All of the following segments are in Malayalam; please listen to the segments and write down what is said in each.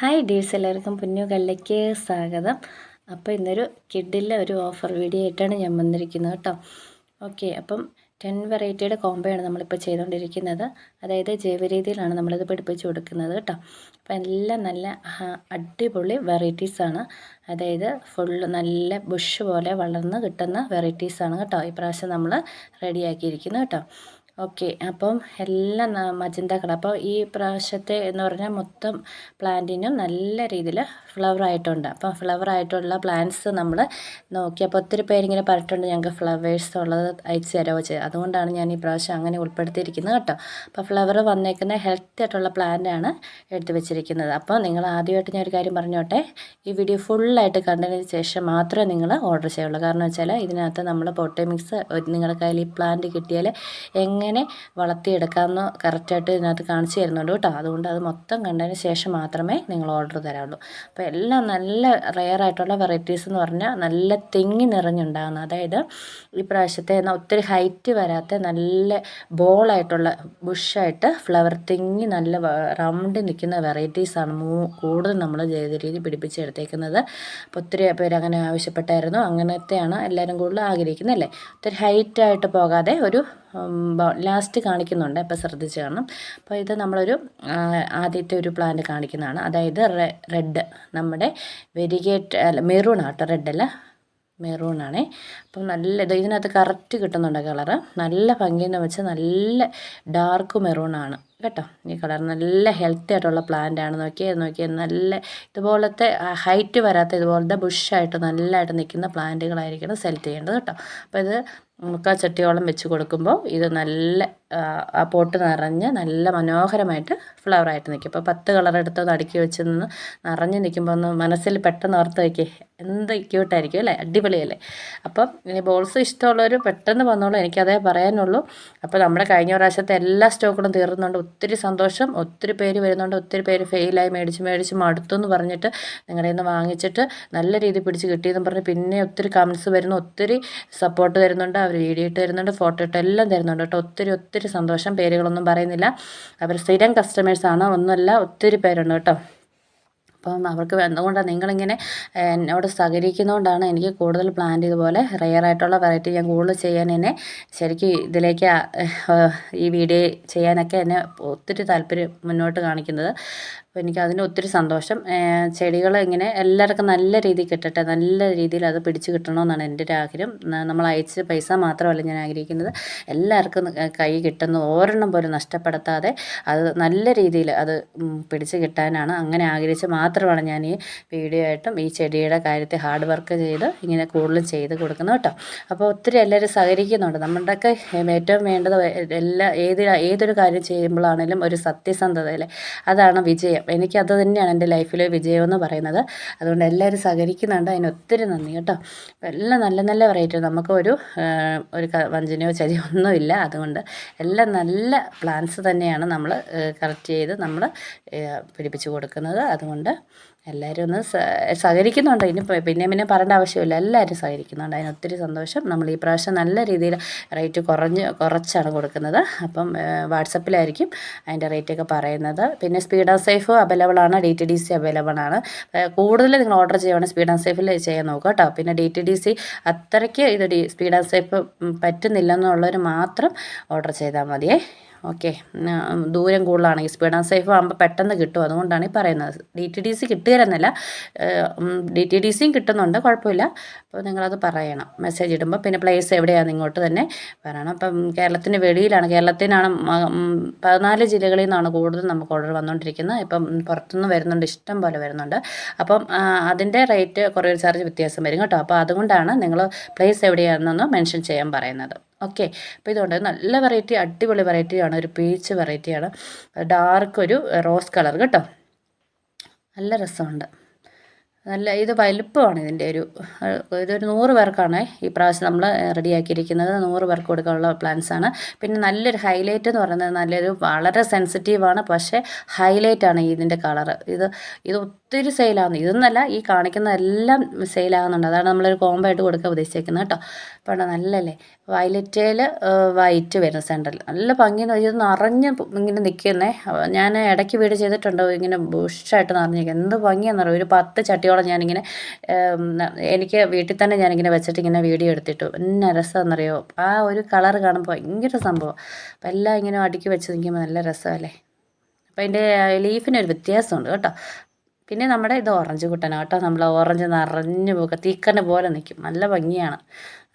ഹായ് ഡീസ് എല്ലാവർക്കും പുന്നു കല്ലയ്ക്ക് സ്വാഗതം. അപ്പോൾ ഇന്നൊരു കിഡിലെ ഒരു ഓഫർ വീഡിയോ ആയിട്ടാണ് ഞാൻ വന്നിരിക്കുന്നത് കേട്ടോ. ഓക്കെ അപ്പം ടെൻ വെറൈറ്റിയുടെ കോംബോയാണ് നമ്മളിപ്പോൾ ചെയ്തുകൊണ്ടിരിക്കുന്നത്. അതായത് ജൈവ രീതിയിലാണ് നമ്മളിത് പിടിപ്പിച്ച് കൊടുക്കുന്നത് കേട്ടോ. അപ്പോൾ എല്ലാം നല്ല അടിപൊളി വെറൈറ്റീസാണ്. അതായത് ഫുള്ള് നല്ല ബുഷ് പോലെ വളർന്ന് കിട്ടുന്ന വെറൈറ്റീസാണ് കേട്ടോ. ഇപ്രാവശ്യം നമ്മൾ റെഡിയാക്കിയിരിക്കുന്നത് കേട്ടോ. ഓക്കെ അപ്പം എല്ലാം മജന്ത കളർ അപ്പോൾ ഈ പ്രാവശ്യത്തെ എന്ന് പറഞ്ഞാൽ മൊത്തം പ്ലാന്റിനും നല്ല രീതിയിൽ ഫ്ലവർ ആയിട്ടുണ്ട്. അപ്പം ഫ്ലവർ ആയിട്ടുള്ള പ്ലാന്റ്സ് നമ്മൾ നോക്കി. അപ്പോൾ ഒത്തിരി പേരിങ്ങനെ പറഞ്ഞിട്ടുണ്ട് ഞങ്ങൾക്ക് ഫ്ലവേഴ്സ് ഉള്ളത് അയച്ചു തരാമോ ചെയ്ത് അതുകൊണ്ടാണ് ഞാൻ ഈ പ്രാവശ്യം അങ്ങനെ ഉൾപ്പെടുത്തിയിരിക്കുന്നത് കേട്ടോ. അപ്പോൾ ഫ്ലവർ വന്നേക്കുന്ന ഹെൽത്തി ആയിട്ടുള്ള പ്ലാന്റാണ് എടുത്തു വെച്ചിരിക്കുന്നത്. അപ്പോൾ നിങ്ങൾ ആദ്യമായിട്ട് ഞാൻ ഒരു കാര്യം പറഞ്ഞോട്ടെ. ഈ വീഡിയോ ഫുള്ളായിട്ട് കണ്ടതിന് ശേഷം മാത്രമേ നിങ്ങൾ ഓർഡർ ചെയ്യുള്ളൂ. കാരണം വെച്ചാൽ ഇതിനകത്ത് നമ്മൾ പോട്ടേ മിക്സ് നിങ്ങളുടെ കയ്യിൽ ഈ പ്ലാന്റ് കിട്ടിയാൽ എങ്ങനെ എങ്ങനെ വളർത്തിയെടുക്കാമെന്ന് കറക്റ്റായിട്ട് ഇതിനകത്ത് കാണിച്ചു തരുന്നുണ്ട് കേട്ടോ. അതുകൊണ്ട് അത് മൊത്തം കണ്ടതിന് ശേഷം മാത്രമേ നിങ്ങൾ ഓർഡർ തരാവുള്ളൂ. അപ്പോൾ എല്ലാം നല്ല റെയർ ആയിട്ടുള്ള വെറൈറ്റീസ് എന്ന് പറഞ്ഞാൽ നല്ല തെങ്ങി നിറഞ്ഞുണ്ടാകുന്ന അതായത് ഈ പ്രാവശ്യത്തെ എന്നാൽ ഒത്തിരി ഹൈറ്റ് വരാത്ത നല്ല ബോളായിട്ടുള്ള ബുഷായിട്ട് ഫ്ലവർ തെങ്ങി നല്ല റൗണ്ട് നിൽക്കുന്ന വെറൈറ്റീസാണ് മൂ കൂടുതൽ നമ്മൾ ജൈവ രീതി പിടിപ്പിച്ചെടുത്തേക്കുന്നത്. അപ്പോൾ ഒത്തിരി പേര് അങ്ങനെ ആവശ്യപ്പെട്ടായിരുന്നു. അങ്ങനത്തെയാണ് എല്ലാവരും കൂടുതൽ ആഗ്രഹിക്കുന്നത് അല്ലേ? ഒത്തിരി ഹൈറ്റായിട്ട് പോകാതെ ഒരു ലാസ്റ്റ് കാണിക്കുന്നുണ്ട്. അപ്പോൾ ശ്രദ്ധിച്ച് കാണണം. അപ്പോൾ ഇത് നമ്മളൊരു ആദ്യത്തെ ഒരു പ്ലാന്റ് കാണിക്കുന്നതാണ്. അതായത് റെഡ് നമ്മുടെ വെരിഗേറ്റ് അല്ല മെറൂൺ ആട്ടോ റെഡ് അല്ല. മെറൂണാണേ അപ്പം നല്ല ഇത് ഇതിനകത്ത് കറക്റ്റ് കിട്ടുന്നുണ്ട് കളറ് നല്ല ഭംഗിയെന്ന് വെച്ചാൽ നല്ല ഡാർക്ക് മെറൂണാണ് കേട്ടോ? ഈ കളർ നല്ല ഹെൽത്തി ആയിട്ടുള്ള പ്ലാന്റ് ആണ്. നോക്കിയേ നോക്കിയേ നല്ല ഇതുപോലത്തെ ഹൈറ്റ് വരാത്ത ഇതുപോലത്തെ ബുഷായിട്ട് നല്ലതായിട്ട് നിൽക്കുന്ന പ്ലാന്റുകളായിരിക്കണം സെലക്ട് ചെയ്യേണ്ടത് കേട്ടോ. അപ്പോൾ ഇത് മുക്കാൽ ചട്ടിയോളം വെച്ച് കൊടുക്കുമ്പോൾ ഇത് നല്ല ആ പോട്ട് നിറഞ്ഞ് നല്ല മനോഹരമായിട്ട് ഫ്ലവറായിട്ട് നിൽക്കും. അപ്പോൾ പത്ത് കളർ എടുത്ത് അടുക്കി വെച്ച് നിന്ന് നിറഞ്ഞ് നിൽക്കുമ്പോൾ ഒന്ന് മനസ്സിൽ പെട്ടെന്ന് ഓർത്ത് വയ്ക്കേ എന്ത് ക്യൂട്ടായിരിക്കും അല്ലേ? അടിപൊളിയല്ലേ? അപ്പം ഇനി ബോൾസ് ഇഷ്ടമുള്ളവർ പെട്ടെന്ന് വന്നോളൂ. എനിക്കതേ പറയാനുള്ളൂ. അപ്പോൾ നമ്മുടെ കഴിഞ്ഞ പ്രാവശ്യത്തെ എല്ലാ സ്റ്റോക്കുകളും തീർന്നുകൊണ്ട് ഒത്തിരി സന്തോഷം. ഒത്തിരി പേര് വരുന്നുണ്ട് ഒത്തിരി പേര് ഫെയിലായി മേടിച്ച് മേടിച്ച് മടുത്തു എന്ന് പറഞ്ഞിട്ട് നിങ്ങളുടെ നിന്ന് വാങ്ങിച്ചിട്ട് നല്ല രീതിയിൽ പിടിച്ച് കിട്ടിയെന്ന് പറഞ്ഞ് പിന്നെ ഒത്തിരി കമൻസ് വരുന്നു. ഒത്തിരി സപ്പോർട്ട് തരുന്നുണ്ട് അവർ വീഡിയോ ഇട്ട് തരുന്നുണ്ട് ഫോട്ടോ ഇട്ട് എല്ലാം തരുന്നുണ്ട് കേട്ടോ. ഒത്തിരി ഒത്തിരി സന്തോഷം. പേരുകളൊന്നും പറയുന്നില്ല. അവർ സ്ഥിരം ആണ്. ഒന്നുമല്ല ഒത്തിരി പേരുണ്ട് കേട്ടോ. അപ്പം അവർക്ക് എന്തുകൊണ്ടാണ് നിങ്ങളിങ്ങനെ എന്നോട് സഹകരിക്കുന്നതുകൊണ്ടാണ് എനിക്ക് കൂടുതൽ പ്ലാൻ ഇതുപോലെ റെയർ ആയിട്ടുള്ള വെറൈറ്റി ഞാൻ കൂടുതൽ ചെയ്യാൻ എന്നെ ശരിക്കും ഇതിലേക്ക് ഈ വീഡിയോ ചെയ്യാനൊക്കെ എന്നെ ഒത്തിരി താല്പര്യം മുന്നോട്ട് കാണിക്കുന്നത്. അപ്പോൾ എനിക്ക് അതിന് ഒത്തിരി സന്തോഷം. ചെടികൾ ഇങ്ങനെ എല്ലാവർക്കും നല്ല രീതിയിൽ കിട്ടട്ടെ നല്ല രീതിയിൽ അത് പിടിച്ച് കിട്ടണമെന്നാണ് എന്റെ ഒരു ആഗ്രഹം. നമ്മൾ അയച്ച പൈസ മാത്രമല്ല ഞാൻ ആഗ്രഹിക്കുന്നത്. എല്ലാവർക്കും കൈ കിട്ടുന്ന ഒരെണ്ണം പോലും നഷ്ടപ്പെടുത്താതെ അത് നല്ല രീതിയിൽ അത് പിടിച്ച് കിട്ടാനാണ് അങ്ങനെ ആഗ്രഹിച്ച് മാത്രമാണ് ഞാൻ ഈ വീഡിയോ ആയിട്ടും ഈ ചെടിയുടെ കാര്യത്തിൽ ഹാർഡ് വർക്ക് ചെയ്ത് ഇങ്ങനെ കൂടുതലും ചെയ്ത് കൊടുക്കുന്നത് കേട്ടോ. അപ്പോൾ ഒത്തിരി എല്ലാവരും സഹകരിക്കുന്നുണ്ട്. നമ്മുടെയൊക്കെ ഏറ്റവും വേണ്ടത് എല്ലാ ഏത് ഏതൊരു കാര്യം ചെയ്യുമ്പോഴാണെങ്കിലും ഒരു സത്യസന്ധത അല്ലേ അതാണ് വിജയം. വിജയം എനിക്കത് തന്നെയാണ് എന്റെ ലൈഫിലെ വിജയം എന്ന് പറയുന്നത്. അതുകൊണ്ട് എല്ലാവരും സഹകരിക്കുന്നുണ്ട്. അതിന് ഒത്തിരി നന്ദി കേട്ടോ. എല്ലാം നല്ല നല്ല വെറൈറ്റി നമുക്ക് ഒരു ഒരു വഞ്ചനയോ ചരിയോ ഒന്നുമില്ല. അതുകൊണ്ട് എല്ലാം നല്ല പ്ലാൻസ് തന്നെയാണ് നമ്മൾ കറക്റ്റ് ചെയ്ത് നമ്മൾ പിടിപ്പിച്ചു കൊടുക്കുന്നത്. അതുകൊണ്ട് എല്ലാവരും ഒന്ന് സഹകരിക്കുന്നുണ്ട്. ഇനി പിന്നെ പിന്നെ പറയേണ്ട ആവശ്യമില്ല. എല്ലാവരും സഹകരിക്കുന്നുണ്ട്. അതിന് ഒത്തിരി സന്തോഷം. നമ്മൾ ഈ പ്രാവശ്യം നല്ല രീതിയിൽ റേറ്റ് കുറഞ്ഞ് കുറച്ചാണ് കൊടുക്കുന്നത്. അപ്പം വാട്സപ്പിലായിരിക്കും അതിന്റെ റേറ്റൊക്കെ പറയുന്നത്. പിന്നെ സ്പീഡ് ആൻഡ് സേഫ് അവൈലബിൾ ആണ് D T D C available ആണ്. കൂടുതൽ നിങ്ങൾ ഓർഡർ ചെയ്യുവാണെങ്കിൽ സ്പീഡ് ആൻഡ് സേഫിൽ ചെയ്യാൻ നോക്കുക കേട്ടോ. പിന്നെ ഡി ടി ഡി സി അത്രയ്ക്ക് ഇത് സ്പീഡ് ആൻഡ് സേഫ് പറ്റുന്നില്ലെന്നുള്ളവർ മാത്രം ഓർഡർ ചെയ്താൽ മതിയേ. ഓക്കെ ദൂരം കൂടുതലാണെങ്കിൽ സ്പീഡ് സേഫ് ആകുമ്പോൾ പെട്ടെന്ന് കിട്ടും. അതുകൊണ്ടാണ് ഈ പറയുന്നത്. ഡി ടി ഡി സി കിട്ടുകയെന്നല്ല ഡി ടി ഡി സിയും കിട്ടുന്നുണ്ട്. കുഴപ്പമില്ല. അപ്പോൾ നിങ്ങളത് പറയണം. മെസ്സേജ് ഇടുമ്പോൾ പിന്നെ പ്ലേസ് എവിടെയാണ് ഇങ്ങോട്ട് തന്നെ പറയണം. അപ്പം കേരളത്തിന് വെളിയിലാണ്. കേരളത്തിനാണ് പതിനാല് ജില്ലകളിൽ നിന്നാണ് കൂടുതൽ നമുക്ക് ഓർഡർ വന്നുകൊണ്ടിരിക്കുന്നത്. ഇപ്പം പുറത്തുനിന്ന് വരുന്നുണ്ട്. ഇഷ്ടം പോലെ വരുന്നുണ്ട്. അപ്പം അതിന്റെ റേറ്റ് കുറേ ചാർജ് വ്യത്യാസം വരും കേട്ടോ. അപ്പോൾ അതുകൊണ്ടാണ് നിങ്ങൾ പ്ലേസ് എവിടെയാണെന്നൊന്ന് മെൻഷൻ ചെയ്യാൻ പറയുന്നത്. ഓക്കെ. അപ്പോൾ ഇതുകൊണ്ട് നല്ല വെറൈറ്റി അടിപൊളി വെറൈറ്റിയാണ് ഒരു പീച്ച് വെറൈറ്റിയാണ് ഡാർക്ക് ഒരു റോസ് കളർ കേട്ടോ. നല്ല രസമുണ്ട്. നല്ല ഇത് വലുപ്പമാണ് ഇതിന്റെ ഒരു ഇതൊരു നൂറ് പേർക്കാണ് ഈ പ്രാവശ്യം നമ്മൾ റെഡിയാക്കിയിരിക്കുന്നത്. നൂറ് പേർക്ക് കൊടുക്കാനുള്ള പ്ലാൻസ് ആണ്. പിന്നെ നല്ലൊരു ഹൈലൈറ്റ് എന്ന് പറയുന്നത് നല്ലൊരു വളരെ സെൻസിറ്റീവാണ് പക്ഷേ ഹൈലൈറ്റാണ് ഇതിന്റെ കളറ് ഇത് ഇത് ഒത്തിരി സെയിലാകുന്നു ഇതൊന്നല്ല ഈ കാണിക്കുന്ന എല്ലാം സെയിലാകുന്നുണ്ട്. അതാണ് നമ്മളൊരു കോംബോ ആയിട്ട് കൊടുക്കാൻ ഉദ്ദേശിക്കുന്നത് കേട്ടോ. കണ്ടോ നല്ലല്ലേ? വയലറ്റേൽ വൈറ്റ് വരുന്ന സെന്ററിൽ. നല്ല ഭംഗിയെന്ന് ഇത് നിറഞ്ഞ് ഇങ്ങനെ നിൽക്കുന്നേ. ഞാൻ ഇടയ്ക്ക് വീട് ചെയ്തിട്ടുണ്ട്. ഇങ്ങനെ ബുഷായിട്ട് നിറഞ്ഞിരിക്കുക എന്ത് ഭംഗിയാണെന്നറിയോ ഒരു പത്ത് ചട്ടിയോളം ഞാനിങ്ങനെ എനിക്ക് വീട്ടിൽ തന്നെ ഞാനിങ്ങനെ വെച്ചിട്ട് ഇങ്ങനെ വീഡിയോ എടുത്തിട്ടു. എന്നെ രസമെന്നറിയോ? ആ ഒരു കളർ കാണുമ്പോൾ ഭയങ്കര സംഭവം. അപ്പം എല്ലാം ഇങ്ങനെ അടുക്കി വെച്ച് നിൽക്കുമ്പോൾ നല്ല രസമല്ലേ? അപ്പോൾ അതിന്റെ ലീഫിനൊരു വ്യത്യാസമുണ്ട് കേട്ടോ. പിന്നെ നമ്മുടെ ഇത് ഓറഞ്ച് കുട്ടനാണ് കേട്ടോ. നമ്മൾ ഓറഞ്ച് നിറഞ്ഞു പോകുക. തീക്കറിന് പോലെ നിൽക്കും നല്ല ഭംഗിയാണ്.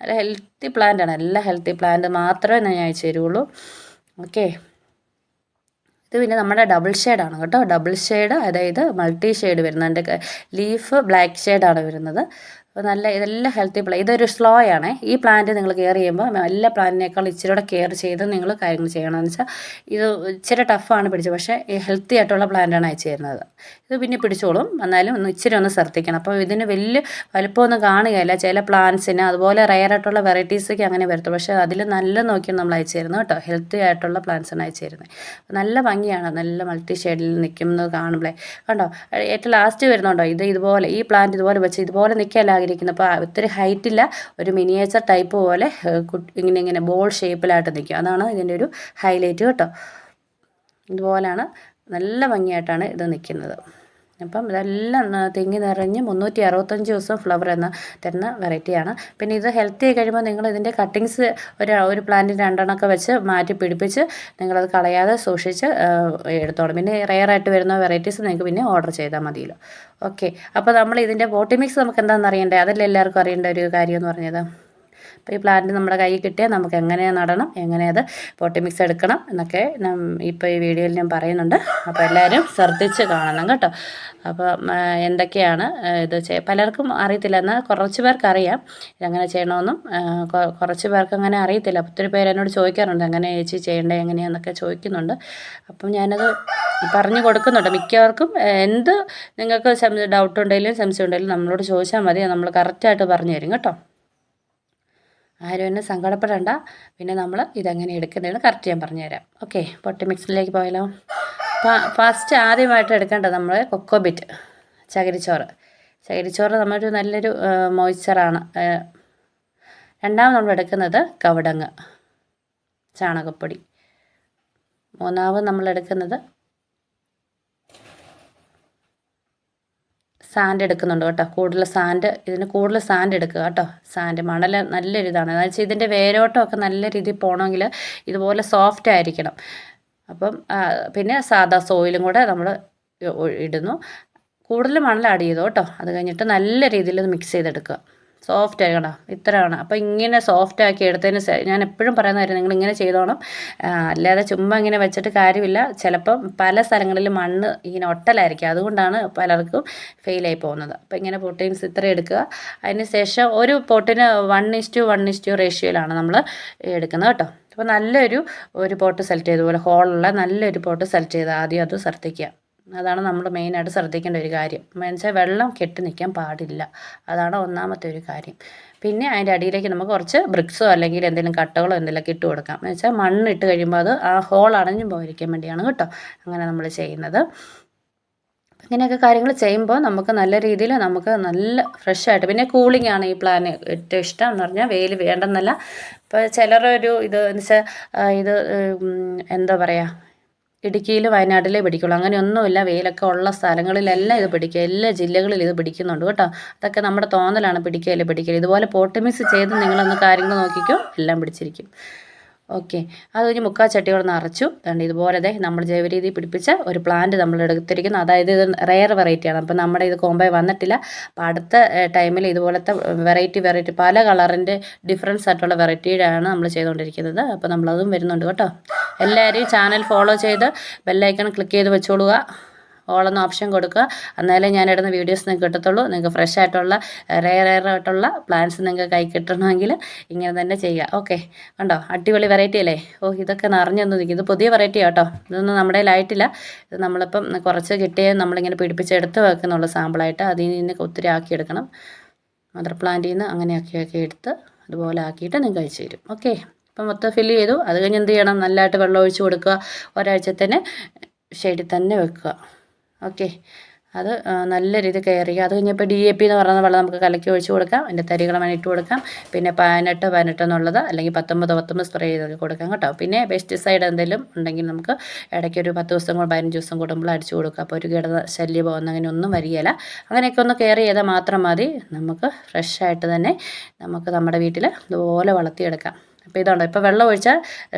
നല്ല ഹെൽത്തി പ്ലാന്റ് ആണ്. എല്ലാ ഹെൽത്തി പ്ലാന്റ് മാത്രമേ ഞാൻ അയച്ചു തരുള്ളൂ. ഓക്കെ ഇത് പിന്നെ നമ്മുടെ ഡബിൾ ഷെയ്ഡാണ് കേട്ടോ. ഡബിൾ ഷെയ്ഡ് അതായത് മൾട്ടി ഷെയ്ഡ് വരുന്നത്. എന്റെ ലീഫ് ബ്ലാക്ക് ഷെയ്ഡാണ് വരുന്നത്. അപ്പോൾ നല്ല ഇതെല്ലാം ഹെൽത്തി പ്ലാൻ ഇതൊരു സ്ലോ ആണ്. ഈ പ്ലാന്റ് നിങ്ങൾ കെയർ ചെയ്യുമ്പോൾ എല്ലാ പ്ലാന്റിനേക്കാൾ ഇച്ചിരി കൂടെ കെയർ ചെയ്ത് നിങ്ങൾ കാര്യങ്ങൾ ചെയ്യണമെന്ന് വെച്ചാൽ ഇത് ഇച്ചിരി ടഫാണ് പിടിച്ചത്. പക്ഷേ ഈ ഹെൽത്തി ആയിട്ടുള്ള പ്ലാന്റാണ് അയച്ചു തരുന്നത്. ഇത് പിന്നെ പിടിച്ചോളും. എന്നാലും ഒന്ന് ഇച്ചിരി ഒന്ന് ശ്രദ്ധിക്കണം. അപ്പോൾ ഇതിന് വലിയ വലുപ്പമൊന്നും കാണുകയില്ല. ചില പ്ലാന്റ്സിന് അതുപോലെ റയർ ആയിട്ടുള്ള വെറൈറ്റീസൊക്കെ അങ്ങനെ വരത്തുള്ളൂ. പക്ഷേ അതിൽ നല്ല നോക്കിയാണ് നമ്മൾ അയച്ചു തരുന്നത് കേട്ടോ. ഹെൽത്തി ആയിട്ടുള്ള പ്ലാന്റ്സാണ് അയച്ചു തരുന്നത്. നല്ല ഭംഗിയാണ്. നല്ല മൾട്ടി ഷെയ്ഡിൽ നിൽക്കുന്നത് കാണുമ്പോഴേ കണ്ടോ? ഏറ്റവും ലാസ്റ്റ് വരുന്നുണ്ടോ ഇത് ഇതുപോലെ ഈ പ്ലാന്റ് ഇതുപോലെ വെച്ച് ഇതുപോലെ നിൽക്കാനാಗಿ ആഗ്രഹിക്കുന്നത് അപ്പോൾ ഒത്തിരി ഹൈറ്റില്ല ഒരു മിനിയേച്ചർ ടൈപ്പ് പോലെ ഇങ്ങനെ ഇങ്ങനെ ബോൾ ഷേപ്പിലായിട്ട് നിൽക്കും. അതാണ് ഇതിന്റെ ഒരു ഹൈലൈറ്റ് കേട്ടോ. ഇതുപോലെയാണ് നല്ല ഭംഗിയായിട്ടാണ് ഇത് നിൽക്കുന്നത്. അപ്പം ഇതെല്ലാം തിങ്ങി നിറഞ്ഞ് മുന്നൂറ്റി അറുപത്തഞ്ച് ദിവസം ഫ്ലവർ എന്ന തരുന്ന വെറൈറ്റിയാണ് പിന്നെ ഇത് ഹെൽത്തി ആയി കഴിയുമ്പോൾ നിങ്ങൾ ഇതിന്റെ കട്ടിങ്സ് ഒരു ഒരു പ്ലാന്റിന് രണ്ടെണ്ണമൊക്കെ വെച്ച് മാറ്റി പിടിപ്പിച്ച് നിങ്ങളത് കളയാതെ സൂക്ഷിച്ച് എടുത്തോളും. പിന്നെ റെയറായിട്ട് വരുന്ന വെറൈറ്റീസ് നിങ്ങൾക്ക് പിന്നെ ഓർഡർ ചെയ്താൽ മതിയല്ലോ. ഓക്കെ അപ്പോൾ നമ്മൾ ഇതിന്റെ പോട്ടി മിക്സ് നമുക്ക് എന്താണെന്ന് അറിയണ്ടേ? അതല്ലേ എല്ലാവർക്കും അറിയേണ്ട ഒരു കാര്യം എന്ന് പറഞ്ഞത്? അപ്പോൾ ഈ പ്ലാന്റ് നമ്മുടെ കയ്യിൽ കിട്ടിയാൽ നമുക്ക് എങ്ങനെ നടണം എങ്ങനെ അത് പോട്ടി മിക്സ് എടുക്കണം എന്നൊക്കെ ഇപ്പോൾ ഈ വീഡിയോയിൽ ഞാൻ പറയുന്നുണ്ട്. അപ്പോൾ എല്ലാവരും ശ്രദ്ധിച്ച് കാണണം കേട്ടോ. അപ്പോൾ എന്തൊക്കെയാണ് ഇത് പലർക്കും അറിയത്തില്ല. എന്നാൽ കുറച്ച് പേർക്ക് അറിയാം ഇതെങ്ങനെ ചെയ്യണമെന്നും കുറച്ച് പേർക്ക് അങ്ങനെ അറിയത്തില്ല. ഒത്തിരി പേര് എന്നോട് ചോദിക്കാറുണ്ട് എങ്ങനെ ചേച്ചി ചെയ്യേണ്ടത് എങ്ങനെയാണെന്നൊക്കെ ചോദിക്കുന്നുണ്ട്. അപ്പം ഞാനത് പറഞ്ഞു കൊടുക്കുന്നുണ്ട്. മിക്കവർക്കും എന്ത് നിങ്ങൾക്ക് ഡൗട്ട് ഉണ്ടെങ്കിലും സംശയം ഉണ്ടെങ്കിലും നമ്മളോട് ചോദിച്ചാൽ മതി. നമ്മൾ കറക്റ്റായിട്ട് പറഞ്ഞു തരും കേട്ടോ. ആരും എന്നെ സങ്കടപ്പെടേണ്ട. പിന്നെ നമ്മൾ ഇതെങ്ങനെ എടുക്കേണ്ടതെന്ന് കറക്റ്റ് ഞാൻ പറഞ്ഞുതരാം. ഓക്കെ പൊട്ടി മിക്സിലേക്ക് പോയാലോ? ഫസ്റ്റ് ആദ്യമായിട്ട് എടുക്കേണ്ടത് നമ്മൾ കൊക്കോ ബിറ്റ് ചകിരിച്ചോറ്. ചകിരിച്ചോറ് നമ്മളൊരു നല്ലൊരു മോയ്സ്ചറാണ് രണ്ടാമത് നമ്മൾ എടുക്കുന്നത് കവടങ്ങ് ചാണകപ്പൊടി. മൂന്നാമത് നമ്മൾ എടുക്കുന്നത് സാൻഡ് എടുക്കുന്നുണ്ട് കേട്ടോ. കൂടുതൽ സാൻഡ് ഇതിന് കൂടുതൽ സാൻഡ് എടുക്കുക കേട്ടോ. സാൻഡ് മണൽ നല്ലൊരു ഇതാണ് എന്ന് വെച്ചാൽ ഇതിന്റെ വേരോട്ടമൊക്കെ നല്ല രീതിയിൽ പോകണമെങ്കിൽ ഇതുപോലെ സോഫ്റ്റ് ആയിരിക്കണം. അപ്പം പിന്നെ സാധാ സോയിലും കൂടെ നമ്മൾ ഇടുന്നു. കൂടുതൽ മണൽ ആഡ് ചെയ്തു കേട്ടോ. അത് കഴിഞ്ഞിട്ട് നല്ല രീതിയിൽ മിക്സ് ചെയ്തെടുക്കുക. സോഫ്റ്റ് ആയിക്കണോ ഇത്രയാണ്. അപ്പോൾ ഇങ്ങനെ സോഫ്റ്റ് ആക്കി എടുത്തതിന് ഞാൻ എപ്പോഴും പറയുന്ന കാര്യം നിങ്ങൾ ഇങ്ങനെ ചെയ്തോണം. അല്ലാതെ ചുമ്മാ ഇങ്ങനെ വെച്ചിട്ട് കാര്യമില്ല. ചിലപ്പം പല സ്ഥലങ്ങളിലും മണ്ണ് ഇങ്ങനെ ഒട്ടലായിരിക്കും. അതുകൊണ്ടാണ് പലർക്കും ഫെയിലായി പോകുന്നത്. അപ്പോൾ ഇങ്ങനെ പ്രോട്ടീൻസ് ഇത്ര എടുക്കുക. അതിന് ശേഷം ഒരു പോട്ടിന് one is to one is to റേഷ്യോയിലാണ് നമ്മൾ എടുക്കുന്നത് കേട്ടോ. അപ്പോൾ നല്ലൊരു ഒരു പോട്ട് സെലക്ട് ചെയ്ത പോലെ ഹോളുള്ള നല്ലൊരു പോട്ട് സെലക്ട് ചെയ്ത് ആദ്യം അത് ശ്രദ്ധിക്കുക അതാണ് നമ്മൾ മെയിനായിട്ട് ശ്രദ്ധിക്കേണ്ട ഒരു കാര്യം. വെച്ചാൽ വെള്ളം കെട്ടി നിൽക്കാൻ പാടില്ല. അതാണ് ഒന്നാമത്തെ ഒരു കാര്യം. പിന്നെ അതിന്റെ അടിയിലേക്ക് നമുക്ക് കുറച്ച് ബ്രിക്സോ അല്ലെങ്കിൽ എന്തെങ്കിലും കട്ടകളോ എന്തെങ്കിലും ഇട്ട് കൊടുക്കാം. എന്ന് വെച്ചാൽ മണ്ണ് ഇട്ട് കഴിയുമ്പോൾ അത് ആ ഹോൾ അടഞ്ഞു പോയിരിക്കാൻ വേണ്ടിയാണ് കേട്ടോ അങ്ങനെ നമ്മൾ ചെയ്യുന്നത്. ഇങ്ങനെയൊക്കെ കാര്യങ്ങൾ ചെയ്യുമ്പോൾ നമുക്ക് നല്ല രീതിയിൽ നമുക്ക് നല്ല ഫ്രഷ് ആയിട്ട് പിന്നെ കൂളിംഗ് ആണ് ഈ പ്ലാന് ഏറ്റവും ഇഷ്ടം എന്ന് പറഞ്ഞാൽ വെയിൽ വേണ്ടെന്നല്ല. ഇപ്പോൾ ചിലരൊരു ഇത് എന്ന് വെച്ചാൽ ഇത് എന്താ പറയുക ഇടുക്കിയിൽ വയനാട്ടിലേ പിടിക്കുള്ളൂ. അങ്ങനെയൊന്നുമില്ല. വെയിലൊക്കെ ഉള്ള സ്ഥലങ്ങളിലെല്ലാം ഇത് പിടിക്കുക എല്ലാ ജില്ലകളിൽ ഇത് പിടിക്കുന്നുണ്ട് കേട്ടോ. അതൊക്കെ നമ്മുടെ തോന്നലാണ്. പിടിക്കുക അല്ലെ പിടിക്കുക ഇതുപോലെ പോട്ടമിസ് ചെയ്ത് നിങ്ങളൊന്ന് കാര്യങ്ങൾ നോക്കിക്കോ. എല്ലാം പിടിച്ചിരിക്കും. ഓക്കെ. അത് കഴിഞ്ഞ് മുക്കാൽ ചട്ടിയോടെ നിറച്ചു. അതുകൊണ്ട് ഇതുപോലെ അതെ നമ്മൾ ജൈവരീതി പിടിപ്പിച്ച ഒരു പ്ലാന്റ് നമ്മൾ എടുത്തിരിക്കുന്നു. അതായത് ഇത് റെയർ വെറൈറ്റിയാണ് അപ്പോൾ നമ്മുടെ ഇത് കോമ്പൈ വന്നിട്ടില്ല. അപ്പോൾ അടുത്ത ടൈമിൽ ഇതുപോലത്തെ വെറൈറ്റി വെറൈറ്റി പല കളറിന്റെ ഡിഫറൻസ് ആയിട്ടുള്ള വെറൈറ്റിയുടെയാണ് നമ്മൾ ചെയ്തുകൊണ്ടിരിക്കുന്നത്. അപ്പോൾ നമ്മളതും വരുന്നുണ്ട് കേട്ടോ. എല്ലാവരെയും ചാനൽ ഫോളോ ചെയ്ത് ബെല്ലൈക്കൺ ക്ലിക്ക് ചെയ്ത് വെച്ചോളുക. ഓളെന്ന ഓപ്ഷൻ കൊടുക്കുക. എന്നാലേ ഞാൻ ഇടുന്ന വീഡിയോസ് നിങ്ങൾക്ക് കിട്ടത്തുള്ളൂ. നിങ്ങൾക്ക് ഫ്രഷ് ആയിട്ടുള്ള റെയർ റെയർ ആയിട്ടുള്ള പ്ലാന്റ്സ് നിങ്ങൾക്ക് കൈ കിട്ടണമെങ്കിൽ ഇങ്ങനെ തന്നെ ചെയ്യുക. ഓക്കെ കണ്ടോ? അടിപൊളി വെറൈറ്റി അല്ലേ? ഓ ഇതൊക്കെ നിറഞ്ഞൊന്നും നിൽക്കും ഇത് പുതിയ വെറൈറ്റി ആട്ടോ. ഇതൊന്നും നമ്മുടെ ലൈറ്റില്ല ഇത് നമ്മളിപ്പം കുറച്ച് കിട്ടിയ നമ്മളിങ്ങനെ പിടിപ്പിച്ചെടുത്ത് വെക്കുന്നുള്ള സാമ്പിളായിട്ട് അതിൽ നിന്ന് ഒത്തിരി ആക്കിയെടുക്കണം മദർ പ്ലാന്റിൽ നിന്ന് അങ്ങനെ ആക്കി എടുത്ത് അതുപോലെ ആക്കിയിട്ട് നിങ്ങൾക്ക് അയച്ചു തരും. ഓക്കെ അപ്പം മൊത്തം ഫില്ല് ചെയ്തു. അത് കഴിഞ്ഞ് എന്ത് ചെയ്യണം? നല്ലതായിട്ട് വെള്ളം ഒഴിച്ച് കൊടുക്കുക. ഒരാഴ്ച തന്നെ ഷെയ്ഡിൽ തന്നെ വെക്കുക. ഓക്കെ. അത് നല്ല രീതിയിൽ ചെയ്യുക. അത് കഴിഞ്ഞപ്പോൾ ഡി എ പി എന്ന് പറയുന്ന വെള്ളം നമുക്ക് കലക്കി ഒഴിച്ച് കൊടുക്കാം. അതിന്റെ തരികൾ മണിയിട്ട് കൊടുക്കാം. പിന്നെ പതിനെട്ട് പതിനെട്ട് എന്നുള്ളത് അല്ലെങ്കിൽ പത്തൊമ്പത് പത്തൊമ്പത് സ്പ്രേ ചെയ്ത് കൊടുക്കാം കേട്ടോ. പിന്നെ പെസ്റ്റിസൈഡ് എന്തെങ്കിലും ഉണ്ടെങ്കിൽ നമുക്ക് ഇടയ്ക്ക് ഒരു പത്ത് ദിവസം കൂടെ പതിനഞ്ച് ദിവസം കൂടുമ്പോൾ അടിച്ചു കൊടുക്കുക. അപ്പോൾ ഒരു കീട ശല്യം പോകുന്ന അങ്ങനെ ഒന്നും വരികയില്ല. അങ്ങനെയൊക്കെ ഒന്ന് കെയർ ചെയ്താൽ മാത്രം മതി. നമുക്ക് ഫ്രഷായിട്ട് തന്നെ നമുക്ക് നമ്മുടെ വീട്ടിൽ ഇതുപോലെ വളർത്തിയെടുക്കാം. അപ്പോൾ ഇതുണ്ടോ? ഇപ്പോൾ വെള്ളം ഒഴിച്ചാൽ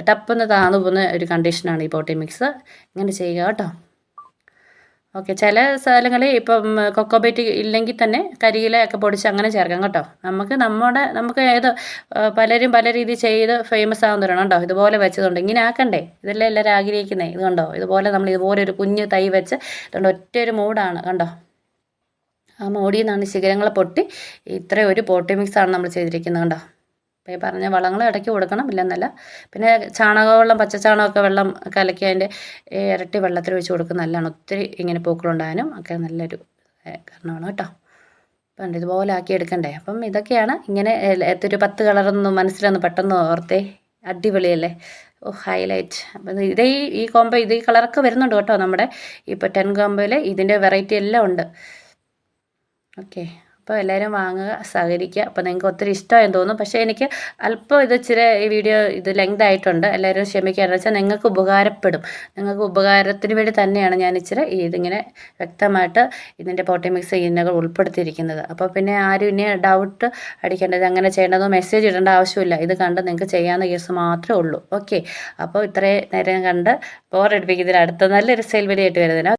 ടപ്പെന്ന് താന്നു പോകുന്ന ഒരു കണ്ടീഷനാണ് ഈ പോട്ടി മിക്സ് ഇങ്ങനെ ചെയ്യുക കേട്ടോ. ഓക്കെ ചില സ്ഥലങ്ങളിൽ ഇപ്പം കൊക്കോബേറ്റ് ഇല്ലെങ്കിൽ തന്നെ കരിയിലയൊക്കെ പൊടിച്ച് അങ്ങനെ ചേർക്കാം കേട്ടോ. നമുക്ക് നമ്മുടെ നമുക്ക് ഏത് പലരും പല രീതി ചെയ്ത് ഫേമസ് ആവുന്നവരാണ് കേട്ടോ ഇതുപോലെ വെച്ചതുണ്ട്. ഇങ്ങനെ ആക്കണ്ടേ? ഇതല്ലേ എല്ലാവരും ആഗ്രഹിക്കുന്നേ? ഇത് കണ്ടോ? ഇതുപോലെ നമ്മൾ ഇതുപോലെ ഒരു കുഞ്ഞ് തൈ വെച്ച് ഇതുകൊണ്ട് ഒറ്റ ഒരു മൂടാണ്. കണ്ടോ? ആ മോടിയിൽ നിന്നാണ് ശിഖരങ്ങളെ പൊട്ടി. ഇത്രയും ഒരു പോട്ടി മിക്സാണ് നമ്മൾ ചെയ്തിരിക്കുന്നത്. കണ്ടോ? അപ്പോൾ ഈ പറഞ്ഞ വളങ്ങൾ ഇടയ്ക്ക് കൊടുക്കണം ഇല്ലെന്നല്ല. പിന്നെ ചാണകവെള്ളം പച്ചച്ചാണകമൊക്കെ വെള്ളം കലക്കി അതിന്റെ ഇരട്ടി വെള്ളത്തിൽ ഒഴിച്ച് കൊടുക്കുന്നത് നല്ലതാണ് ഒത്തിരി ഇങ്ങനെ പൂക്കളുണ്ടാകാനും ഒക്കെ നല്ലൊരു കാരണമാണ് കേട്ടോ. അപ്പം ഇതുപോലെ ആക്കി എടുക്കണ്ടേ? അപ്പം ഇതൊക്കെയാണ് ഇങ്ങനെ ഒരു പത്ത് കളറൊന്നും മനസ്സിലൊന്ന് പെട്ടെന്ന് ഓർത്തേ. അടിപൊളിയല്ലേ? ഓ ഹൈലൈറ്റ്. അപ്പം ഇതേ ഈ- കോമ്പ ഇത് ഈ കളറൊക്കെ വരുന്നുണ്ട് കേട്ടോ നമ്മുടെ ഇപ്പോൾ ടെൻ കോമ്പോയിൽ ഇതിന്റെ വെറൈറ്റി എല്ലാം ഉണ്ട്. ഓക്കെ. അപ്പോൾ എല്ലാവരും വാങ്ങുക സഹകരിക്കുക. അപ്പോൾ നിങ്ങൾക്ക് ഒത്തിരി ഇഷ്ടമായെന്ന് തോന്നുന്നു. പക്ഷേ എനിക്ക് അല്പം ഇത് ഇച്ചിരി ഈ വീഡിയോ ഇത് ലെങ്ത് ആയിട്ടുണ്ട്. എല്ലാവരും ക്ഷമിക്കാന്ന് വെച്ചാൽ നിങ്ങൾക്ക് ഉപകാരപ്പെടും. നിങ്ങൾക്ക് ഉപകാരത്തിന് വേണ്ടി തന്നെയാണ് ഞാൻ ഇച്ചിരി ഇതിങ്ങനെ വ്യക്തമായിട്ട് ഇതിന്റെ പോട്ടി മിക്സ് ചെയ്യുന്നകൾ ഉൾപ്പെടുത്തിയിരിക്കുന്നത്. അപ്പോൾ പിന്നെ ആരും ഇനി ഡൗട്ട് അടിക്കേണ്ടത് അങ്ങനെ ചെയ്യേണ്ടതോ മെസ്സേജ് ഇടേണ്ട ആവശ്യമില്ല. ഇത് കണ്ട് നിങ്ങൾക്ക് ചെയ്യാവുന്ന കേസ് മാത്രമേ ഉള്ളൂ. ഓക്കെ അപ്പോൾ ഇത്രയും നേരം കണ്ട് ബോറടിപ്പിക്കുന്നതിന് അടുത്ത നല്ലൊരു സെയിൽ വീഡിയോ ആയിട്ട് വരുന്നതിന്